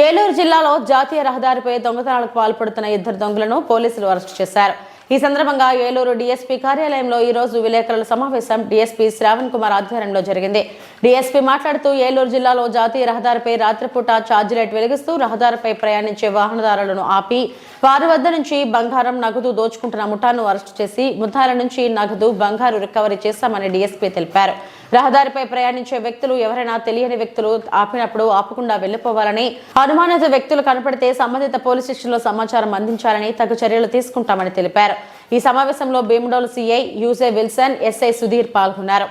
ఏలూరు జిల్లాలో జాతీయ రహదారిపై దొంగతనాలకు పాల్పడుతున్న ఇద్దరు దొంగలను పోలీసులు అరెస్టు చేశారు. ఈ సందర్భంగా ఏలూరు డీఎస్పీ కార్యాలయంలో ఈ రోజు విలేకరుల సమావేశం డీఎస్పీ శ్రావణ్ కుమార్ ఆధ్వర్యంలో జరిగింది. డీఎస్పీ మాట్లాడుతూ ఏలూరు జిల్లాలో జాతీయ రహదారిపై రాత్రిపూట ఛార్జ్ లైట్ వెలిగిస్తూ రహదారిపై ప్రయాణించే వాహనదారులను ఆపి వారి వద్ద నుంచి బంగారం నగదు దోచుకుంటున్న ముఠాను అరెస్టు చేసి ముఠాల నుంచి నగదు బంగారు రికవరీ చేశామని డీఎస్పీ తెలిపారు. రహదారిపై ప్రయాణించే వ్యక్తులు ఎవరైనా తెలియని వ్యక్తులు ఆపినప్పుడు ఆపకుండా వెళ్ళిపోవాలని అనుమానిత వ్యక్తులు కనపడితే సంబంధిత పోలీస్ స్టేషన్లో సమాచారం అందించాలని తగు చర్యలు తీసుకుంటామని తెలిపారు. ఈ సమావేశంలో Bhimadolu CI U J Wilson SI Sudheer పాల్గొన్నారు.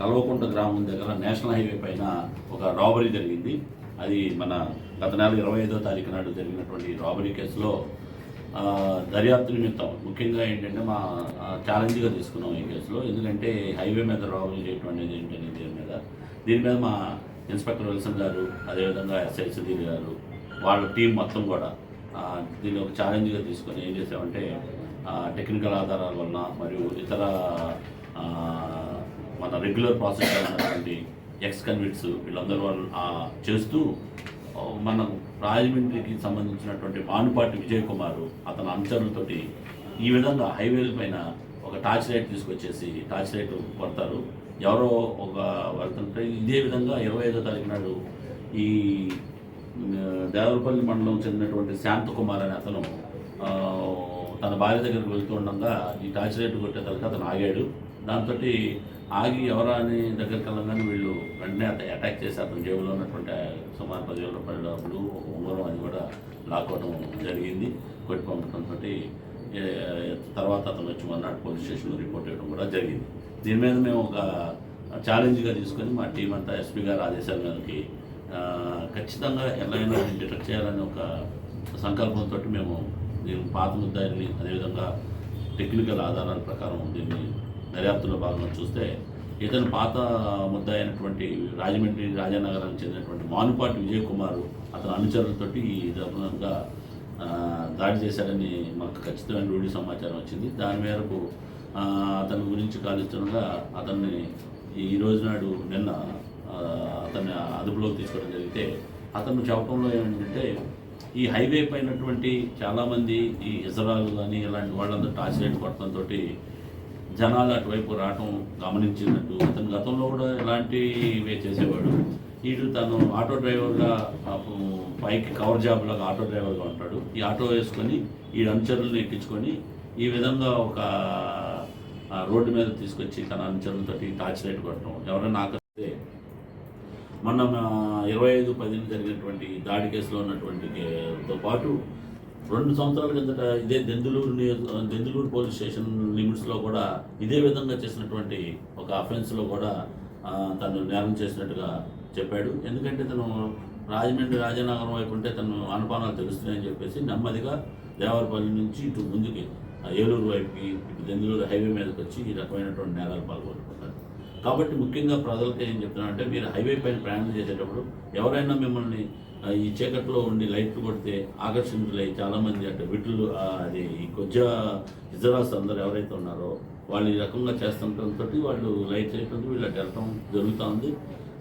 కల్వకుంట గ్రామం దగ్గర నేషనల్ హైవే పైన ఒక రాబరీ జరిగింది. అది మన గత నెల ఇరవై ఐదో తారీఖు నాడు జరిగినటువంటి రాబరీ కేసులో దర్యాప్తు నిమిత్తం. ముఖ్యంగా ఏంటంటే మా ఛాలెంజ్గా తీసుకున్నాం ఈ కేసులో. ఎందుకంటే హైవే మీద రాబరీ చేయటువంటిది అనేది ఏంటనే దీని మీద? దీని మీద మా ఇన్స్పెక్టర్ విల్సన్ గారు అదేవిధంగా ఎస్ఐ సుధీర్ గారు వాళ్ళ టీం మొత్తం కూడా దీన్ని ఒక ఛాలెంజ్గా తీసుకొని ఏం చేసామంటే టెక్నికల్ ఆధారాల వలన మరియు ఇతర మన రెగ్యులర్ ప్రాసెస్ అయినటువంటి ఎక్స్ కన్విట్స్ వీళ్ళందరూ వాళ్ళు చేస్తూ మన రాజమండ్రికి సంబంధించినటువంటి మానుపాటి విజయ్ కుమార్ అతని అనుచరులతోటి ఈ విధంగా హైవేల పైన ఒక టార్చ్ లైట్ తీసుకొచ్చేసి టార్చ్ లైట్ కొడతారు. ఎవరో ఒక వెళ్తుంటే ఇదే విధంగా ఇరవై ఐదో తారీఖు నాడు ఈ దేవరపల్లి మండలం చెందినటువంటి శాంతకుమార్ అనే అతను తన భార్య దగ్గరికి వెళ్తూ ఉండగా ఈ టార్చ్ లైట్ కొట్టేసరికి అతను ఆగాడు. దాంతో ఆగి ఎవరా అని దగ్గరికి వెళ్ళగానే వీళ్ళు వెంటనే అతను అటాక్ చేసి అతని జేబులో ఉన్నటువంటి సుమారు పదివేల రూపాయల డబ్బులు ఉంగరం అది కూడా లాక్కోవడం జరిగింది. కొట్టి పంపడంతో తర్వాత అతను వచ్చి మన్నాడు పోలీస్ స్టేషన్లో రిపోర్ట్ చేయడం కూడా జరిగింది. దీని మీద మేము ఒక ఛాలెంజ్గా తీసుకొని మా టీం అంతా ఎస్పీ గారి ఆదేశాల మీదకి ఖచ్చితంగా ఎలాగైనా డిటెక్ట్ చేయాలని ఒక సంకల్పంతో మేము దీని పాత ముద్దాయిని అదేవిధంగా టెక్నికల్ ఆధారాల ప్రకారం దీన్ని దర్యాప్తులో భాగంగా చూస్తే ఇతను పాత ముద్ద అయినటువంటి రాజమండ్రి రాజానగరానికి చెందినటువంటి మానుపాటి విజయ్ కుమార్ అతని అనుచరులతోటి ఈ విధంగా దాడి చేశారని మాకు ఖచ్చితమైన రూఢి సమాచారం వచ్చింది. దాని మేరకు అతని గురించి కాలుస్తుండగా అతన్ని ఈ రోజు నాడు నిన్న అతన్ని అదుపులోకి తీసుకోవడం జరిగితే అతను చెప్పడంలో ఏమిటంటే ఈ హైవే పైనటువంటి చాలామంది ఈ ఇజరాలు కానీ ఇలాంటి వాళ్ళందరూ టార్చ్ లైట్ కొట్టడంతో జనాలు అటువైపు రావటం గమనించినట్టు. అతను గతంలో కూడా ఇలాంటివి చేసేవాడు. వీడు తను ఆటో డ్రైవర్గా పైకి కవర్ జాబ్లాగా ఆటో డ్రైవర్గా ఉంటాడు. ఈ ఆటో వేసుకొని ఈ అనుచరులను ఎక్కించుకొని ఈ విధంగా ఒక రోడ్డు మీద తీసుకొచ్చి తన అనుచరులతో టార్చ్ లైట్ కొట్టడం. ఎవరైనా ఆకర్షిస్తే మొన్న ఇరవై ఐదు పదిన జరిగినటువంటి దాడి కేసులో ఉన్నటువంటితో పాటు రెండు సంవత్సరాల కిందట ఇదే దెందులూరు దెందులూరు పోలీస్ స్టేషన్ లిమిట్స్లో కూడా ఇదే విధంగా చేసినటువంటి ఒక అఫెన్స్లో కూడా తను నేరం చేసినట్టుగా చెప్పాడు. ఎందుకంటే తను రాజమండ్రి రాజనగరం వైపు ఉంటే తను అనుపానాలు తెలుస్తున్నాయని చెప్పేసి నెమ్మదిగా దేవరపల్లి నుంచి ఇటు ముందుకి ఏలూరు వైపుకి ఇటు దెందులూరు హైవే మీదకి వచ్చి ఈ రకమైనటువంటి నేరాలు పాల్గొన్నారు కాబట్టి ముఖ్యంగా ప్రజలకు ఏం చెప్తున్నానంటే మీరు హైవే పైన ప్రయాణం చేసేటప్పుడు ఎవరైనా మిమ్మల్ని ఈ చీకట్లో ఉండి లైట్లు కొడితే ఆకర్షితులై చాలామంది అంటే విట్లు అది ఈ కొజ్జ ఇజరాస్ అందరు ఎవరైతే ఉన్నారో వాళ్ళు ఈ రకంగా చేస్తుండటంతో వాళ్ళు లైట్ చేయటం వీళ్ళు అటు వెళ్ళటం జరుగుతూ ఉంది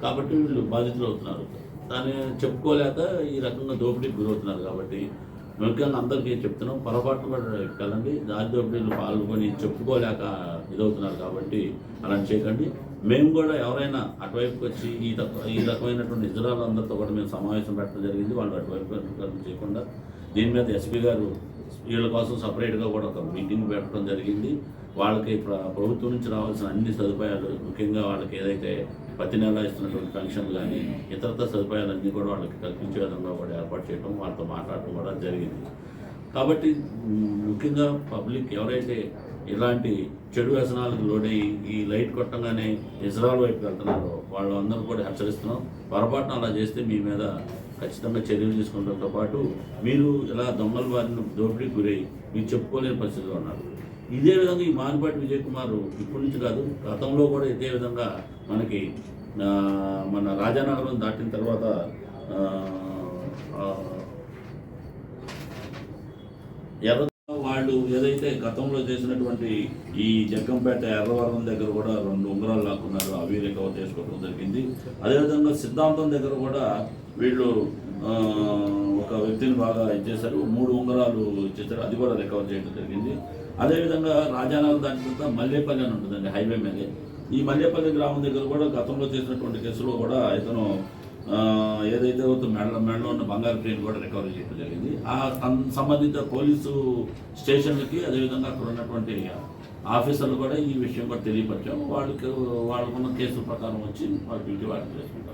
కాబట్టి వీళ్ళు బాధితులు అవుతున్నారు. దాన్ని చెప్పుకోలేక ఈ రకంగా దోపిడీకి గురవుతున్నారు కాబట్టి ముఖ్యంగా అందరికీ చెప్తున్నాం పొరపాటు కూడా వెళ్ళండి దారి దోపిడీలు పాల్గొని చెప్పుకోలేక ఇదవుతున్నారు కాబట్టి అలా చేయకండి. మేము కూడా ఎవరైనా అటువైపుకి వచ్చి ఈ రక ఈ రకమైనటువంటి ఇజ్రాయల్ కూడా మేము సమావేశం పెట్టడం జరిగింది. వాళ్ళు అటువైపు చేయకుండా దీని మీద ఎస్పీ గారు వీళ్ళ కోసం సపరేట్గా కూడా ఒక మీటింగ్ పెట్టడం జరిగింది. వాళ్ళకి ప్రభుత్వం నుంచి రావాల్సిన అన్ని సదుపాయాలు ముఖ్యంగా వాళ్ళకి ఏదైతే ప్రతి నెల ఇస్తున్నటువంటి పెన్షన్ కానీ ఇతరత సదుపాయాలన్నీ కూడా వాళ్ళకి కల్పించే విధంగా కూడా ఏర్పాటు చేయడం వాళ్ళతో మాట్లాడటం కూడా జరిగింది. కాబట్టి ముఖ్యంగా పబ్లిక్ ఎవరైతే ఇలాంటి చెడు వ్యసనాలకు లోడై ఈ లైట్ కొట్టంగానే ఇజ్రాయల్ వైపు వెళ్తున్నారు. వాళ్ళందరూ కూడా హెచ్చరిస్తున్నాం. పొరపాటున అలా చేస్తే మీ మీద ఖచ్చితంగా చర్యలు తీసుకుంటంతో పాటు మీరు ఇలా దొంగల వారిని దోపిడీకి గురై మీరు చెప్పుకోలేని పరిస్థితిలో ఉన్నారు. ఇదే విధంగా ఈ మానిపాటి విజయ్ కుమార్ ఇప్పటి నుంచి కాదు గతంలో కూడా ఇదే విధంగా మనకి మన రాజానగరం దాటిన తర్వాత ఆ, ఎర్ర వాళ్ళు ఏదైతే గతంలో చేసినటువంటి ఈ జగ్గంపేట ఎర్రవరం దగ్గర కూడా రెండు ఉంగరాలు లాక్కున్నారు అవి రికవర్ చేసుకోవడం జరిగింది. అదేవిధంగా సిద్ధాంతం దగ్గర కూడా వీళ్ళు ఒక వ్యక్తిని బాగా ఇచ్చేశారు మూడు ఉంగరాలు ఇచ్చేసారు అది కూడా రికవర్ చేయడం జరిగింది. అదేవిధంగా రాజానగర్ దాని తర్వాత మల్లేపల్లి అని ఉంటుందండి హైవే మీద. ఈ మల్లేపల్లి గ్రామం దగ్గర కూడా గతంలో చేసినటువంటి కేసులో కూడా ఇతను ఏదైతే ఒక మెడ మెడలో ఉన్న బంగారు ప్లేన్ కూడా రికవరీ చేయడం జరిగింది. ఆ సంబంధిత పోలీసు స్టేషన్లకి అదేవిధంగా అక్కడ ఉన్నటువంటి ఆఫీసర్లు కూడా ఈ విషయం కూడా తెలియపరిచాము వాళ్ళకి వాళ్ళకున్న కేసు ప్రకారం వచ్చి వాళ్ళ డ్యూటీ వాళ్ళు చేసుకుంటారు